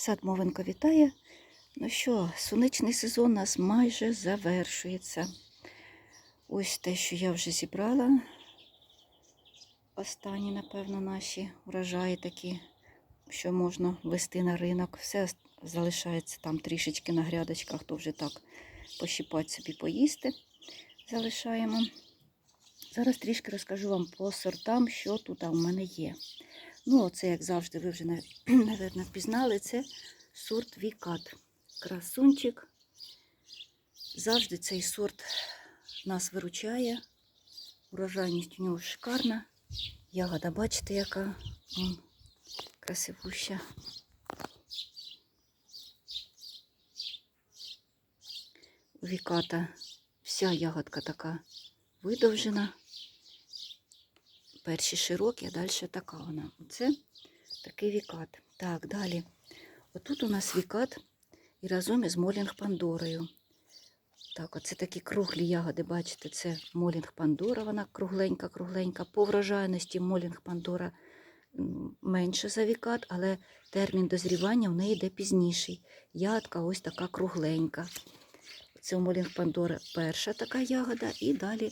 Сад Мовенко вітає. Ну що, сонячний сезон у нас майже завершується. Ось те, що я вже зібрала. Останні, напевно, наші врожаї такі, що можна вести на ринок. Все залишається там трішечки на грядочках, то вже так пощипати собі поїсти. Залишаємо. Зараз трішки розкажу вам по сортам, що тут у мене є. Ну, оце, як завжди, ви вже, мабуть, впізнали, це сорт Вікат. Красунчик. Завжди цей сорт нас виручає. Урожайність у нього шикарна. Ягода, бачите, яка красивуща. У Віката вся ягодка така видовжена. Перші широкі, а далі така вона. Оце такий вікат. Так, далі. Отут у нас вікат і разом із Молінг Пандорою. Так, оце такі круглі ягоди, бачите, це Молінг Пандора, вона кругленька-кругленька. По врожайності Молінг Пандора менше за вікат, але термін дозрівання в неї йде пізніший. Ягодка ось така кругленька. Це у Молінг Пандори перша така ягода, і далі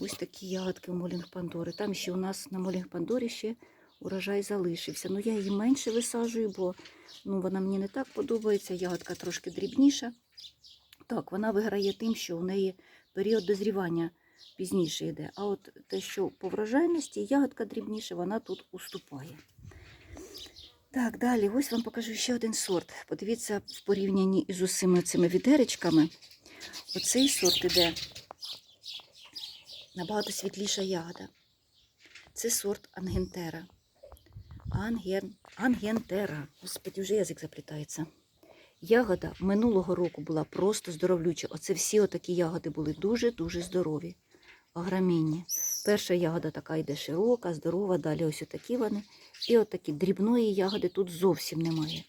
ось такі ягодки у Молінг Пандори. Там ще у нас на Молінг Пандорі ще урожай залишився. Ну, я її менше висаджую, бо ну, вона мені не так подобається. Ягодка трошки дрібніша. Так, вона виграє тим, що у неї період дозрівання пізніше йде. А от те, що по врожайності, ягодка дрібніша, вона тут уступає. Так, далі, ось вам покажу ще один сорт. Подивіться, в порівнянні із усіма цими відеречками. Оцей сорт іде набагато світліша ягода. Це сорт Ангентера. Анген... Ангентера. Господи, вже язик заплітається. Ягода минулого року була просто здоровлюча. Оце всі отакі ягоди були дуже-дуже здорові, огромінні. Перша ягода така йде широка, здорова, далі ось отакі вони. І отакі дрібної ягоди тут зовсім немає.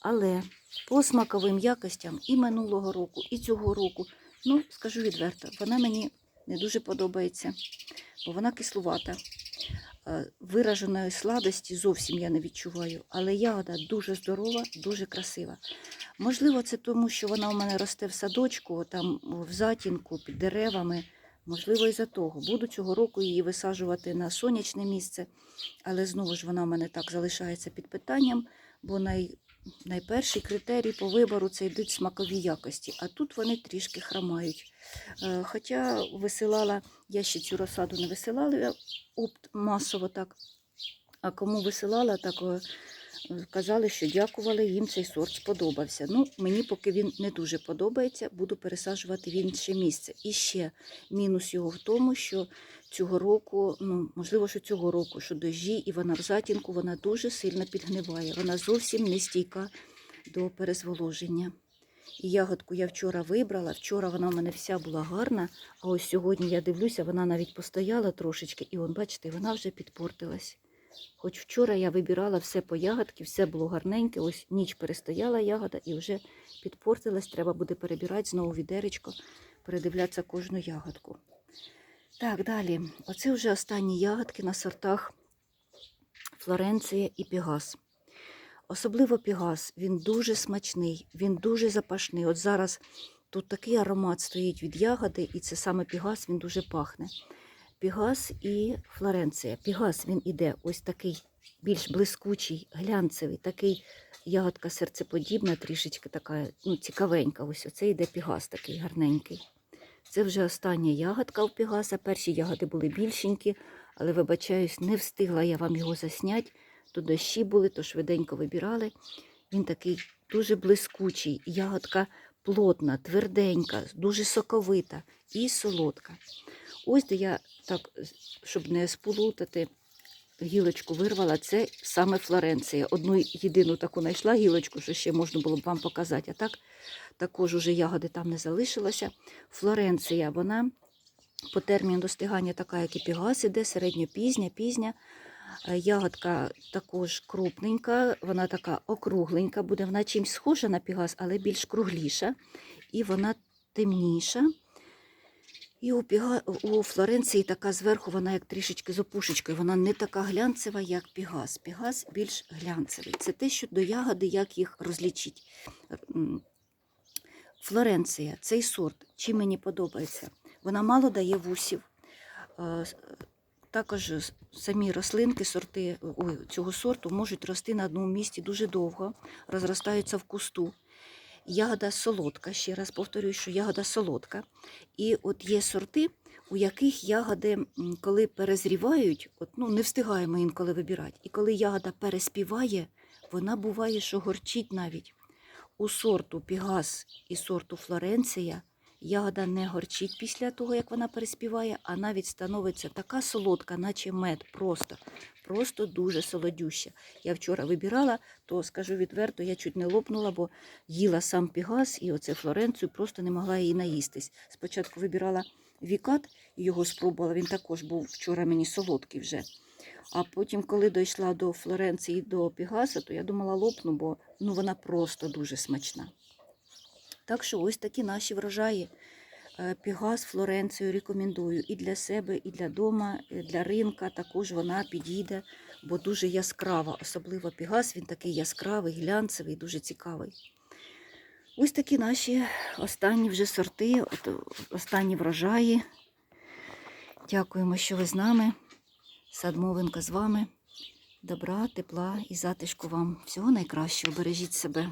Але по смаковим якостям і минулого року, і цього року, ну, скажу відверто, вона мені не дуже подобається, бо вона кислувата. Е, Вираженої сладості зовсім я не відчуваю, але ягода дуже здорова, дуже красива. Можливо, це тому, що вона у мене росте в садочку, там в затінку, під деревами. Можливо, і за того. Буду цього року її висаджувати на сонячне місце, але знову ж вона у мене так залишається під питанням, бо най, найперший критерій по вибору це йдуть смакові якості, а тут вони трішки хромають. Е, Хоча висилала, я ще цю розсаду не висилала опт масово так. А кому висилала, так е, казали, що дякували, їм цей сорт сподобався. Ну, мені поки він не дуже подобається, буду пересаджувати в інше місце. І ще мінус його в тому, що цього року, ну можливо, що цього року, що дощі, і вона в затінку, вона дуже сильно підгниває. Вона зовсім не стійка до перезволоження. І ягодку я вчора вибрала. Вчора вона в мене вся була гарна, а ось сьогодні я дивлюся, вона навіть постояла трошечки, і он, бачите, вона вже підпортилась. Хоч вчора я вибирала все по ягодки, все було гарненьке, ось ніч перестояла ягода і вже підпортилась. Треба буде перебирати знову відеречко, передивлятися кожну ягодку. Так, далі. Оце вже останні ягодки на сортах Флоренція і Пігас. Особливо Пігас, він дуже смачний, він дуже запашний. От зараз тут такий аромат стоїть від ягоди, і це саме Пігас, він дуже пахне. Пігас і Флоренція. Пігас він іде ось такий більш блискучий, глянцевий, такий ягодка серцеподібна, трішечки така ну, цікавенька. Ось оце йде Пігас такий гарненький. Це вже остання ягодка у Пігаса. Перші ягоди були більшенькі, але, вибачаюсь, не встигла я вам його засняти. То дощі були, то швиденько вибирали. Він такий дуже блискучий, ягодка плотна, тверденька, дуже соковита і солодка. Ось де я так, щоб не сполутати, гілочку вирвала, це саме Флоренція. Одну єдину таку знайшла гілочку, що ще можна було б вам показати. А так також уже ягоди там не залишилося. Флоренція, вона по терміну достигання така, як і пігас, іде середньопізня, пізня. Е, Ягодка також крупненька, вона така округленька, буде вона чимсь схожа на пігас, але більш кругліша. І вона темніша. І у, піга... у Флоренції така зверху, вона як трішечки з опушечкою. Вона не така глянцева, як пігас. Пігас більш глянцевий. Це те, що до ягоди, як їх розлічить. Флоренція, цей сорт, чим мені подобається. Вона мало дає вусів. Е, Також самі рослинки сорти, ой, цього сорту можуть рости на одному місці дуже довго, розростаються в кусту. Ягода солодка, ще раз повторюю, що ягода солодка. І от є сорти, у яких ягоди, коли перезрівають, от, ну, не встигаємо інколи вибирати. І коли ягода переспіває, вона буває, що горчить навіть. У сорту Пігас і сорту Флоренція ягода не горчить після того, як вона переспіває, а навіть становиться така солодка, наче мед. Просто, просто дуже солодюща. Я вчора вибирала, то скажу відверто, я чуть не лопнула, бо їла сам Пігас і оце Флоренцію, просто не могла її наїстись. Спочатку вибирала вікат, його спробувала. Він також був вчора мені солодкий вже. А потім, коли дійшла до Флоренції до Пігаса, то я думала лопну, бо ну, вона просто дуже смачна. Так що ось такі наші врожаї. Е, Пігас Флоренцію рекомендую і для себе, і для дома, і для ринка. Також вона підійде, бо дуже яскрава. Особливо Пігас, він такий яскравий, глянцевий, дуже цікавий. Ось такі наші останні вже сорти, останні врожаї. Дякуємо, що ви з нами. Садмовинка з вами. Добра, тепла і затишку вам. Всього найкращого. Бережіть себе.